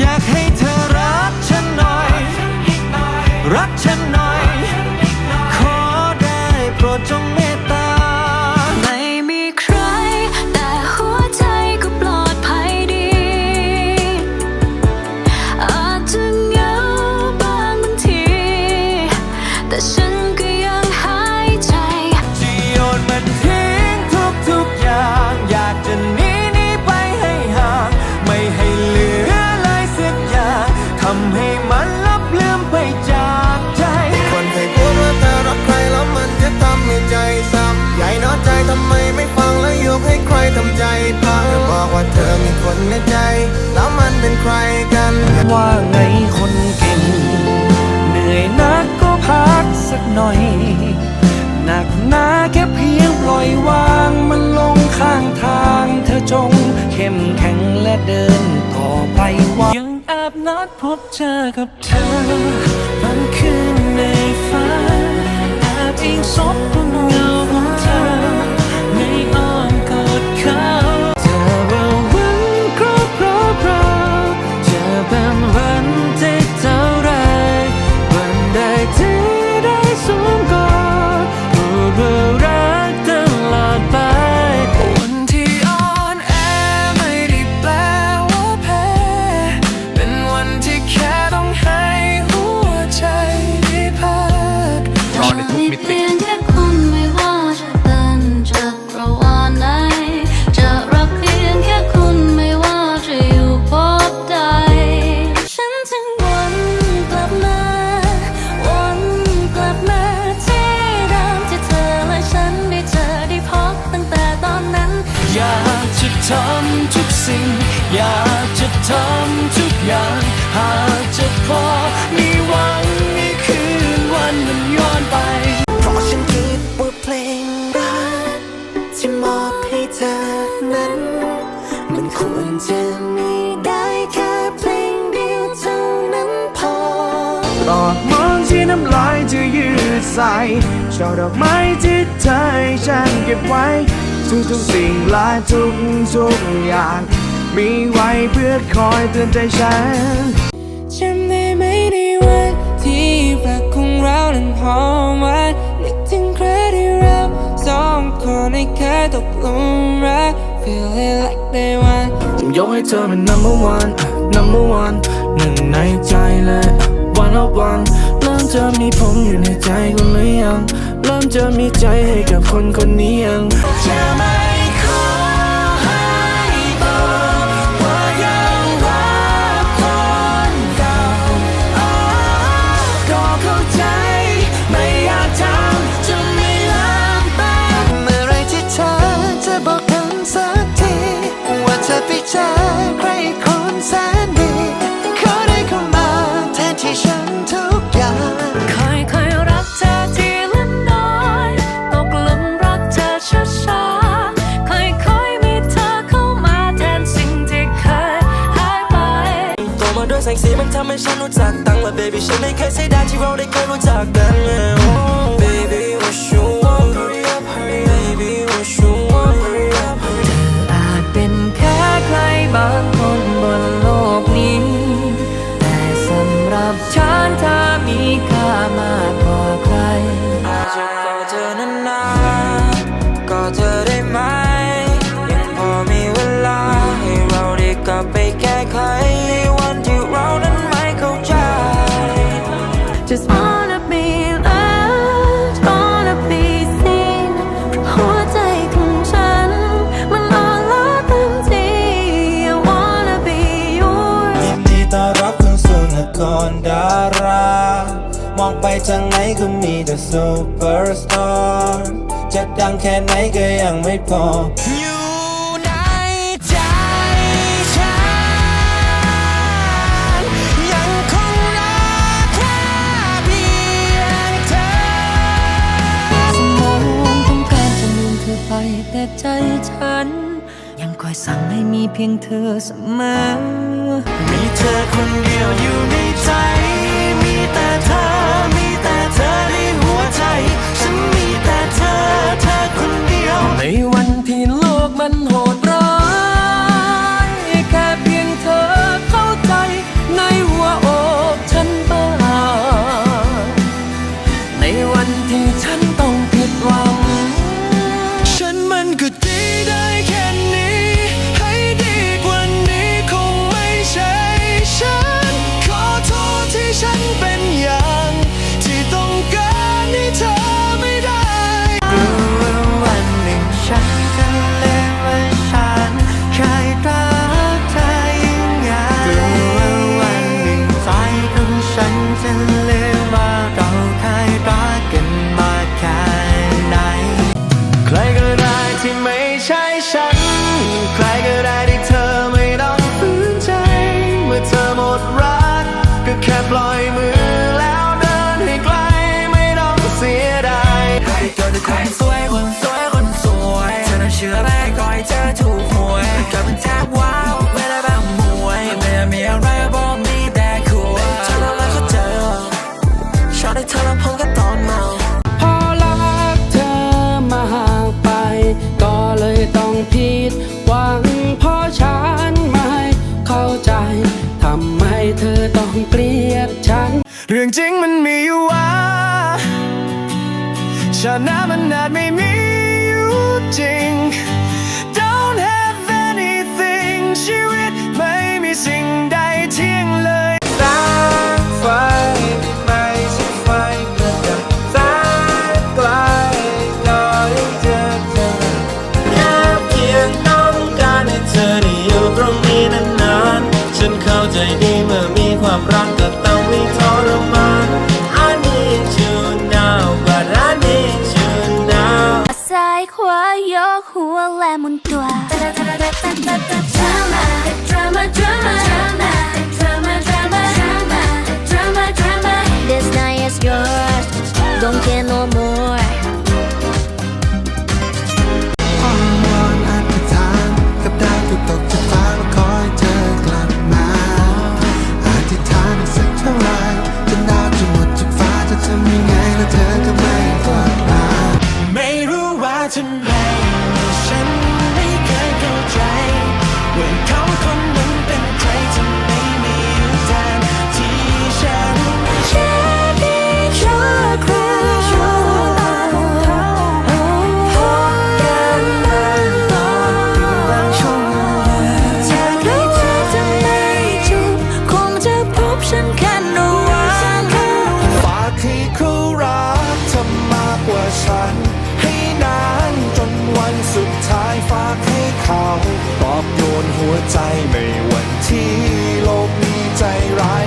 อยากให้เธอรักฉันหน่อย รักฉันหน่อย แอบนัดพบเจอกับเธอบางคืนในฝันแอบจอิงซบบนเงาของเธอในอ้อมกอดเขาเธอว่าวันครบรอบเราจะเป็น ต่อมองที่น้ำลายจะยืดใสชอบดอกไม้ที่เธอให้ฉันเก็บไว้ ทุกทุกสิ่งและทุกทุกอย่าง มีไว้เพื่อคอยเตือนใจฉันจำได้ไหมในวันที่รักของเรานั้นหอมหวานนึกถึงใครที่เราสองคนในเคยตกหลุมรัก feel it like day one ผมยกให้เธอเป็น number one number one หนึ่งในใจเลย วันอวันเริ่มจะมีผมอยู่ในใจคุณหรือยัง เริ่มจะมีใจให้กับคนคนนี้ยังเชื่อไหม รื่องแสงสีมันทำให้ฉันรู้จักตังและ baby baby what you want ทางไหนก็มีแต่ซูเปอร์สตาร์จะดังแค่ไหนก็ยังไม่พอใจฉัน ยังคงรอแค่เพียงเธอสมองต้องการจะลืมเธอไปแต่ใจฉัน ยังคอยสั่งให้มีเพียงเธอเสมอ มีเธอคนเดียว เกลียดฉัน เรื่องจริงมันมีอยู่ว่าชนะมันอาจไม่มี ความรักก็ต้องมีทรมาน I need you now but I need you now ซ้ายขวายกหัวและหมุนตัว drama drama drama เขาปอบโยนหัวใจไม่วันที่โลกมีใจร้าย